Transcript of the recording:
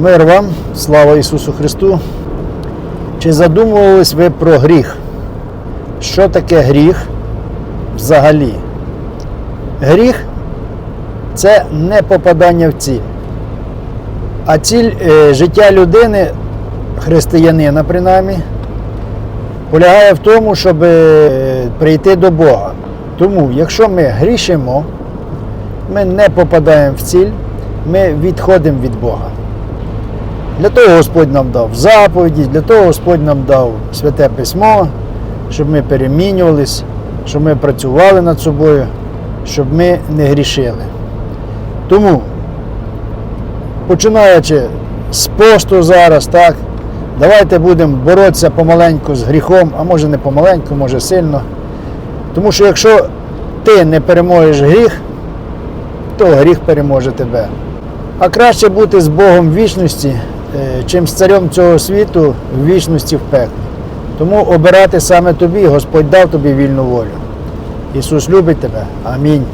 Мир вам, слава Ісусу Христу. Чи задумувались ви про гріх? Що таке гріх взагалі? Гріх це не попадання в ціль. А ціль е, життя людини, християнина принаймні, полягає в тому, щоб е, прийти до Бога. Тому, якщо ми грішимо, ми не попадаємо в ціль, ми відходимо від Бога. Для того Господь нам дав заповіді, для того Господь нам дав святе письмо, щоб ми перемінювались, щоб ми працювали над собою, щоб ми не грішили. Тому, починаючи з посту зараз, так, давайте будемо боротися помаленьку з гріхом, а може не помаленьку, може сильно. Тому що якщо ти не переможеш гріх, то гріх переможе тебе. А краще бути з Богом в вічності, чим з царем цього світу в вічності в пеклі. Тому обирати саме тобі, Господь дав тобі вільну волю. Ісус любить тебе. Амінь.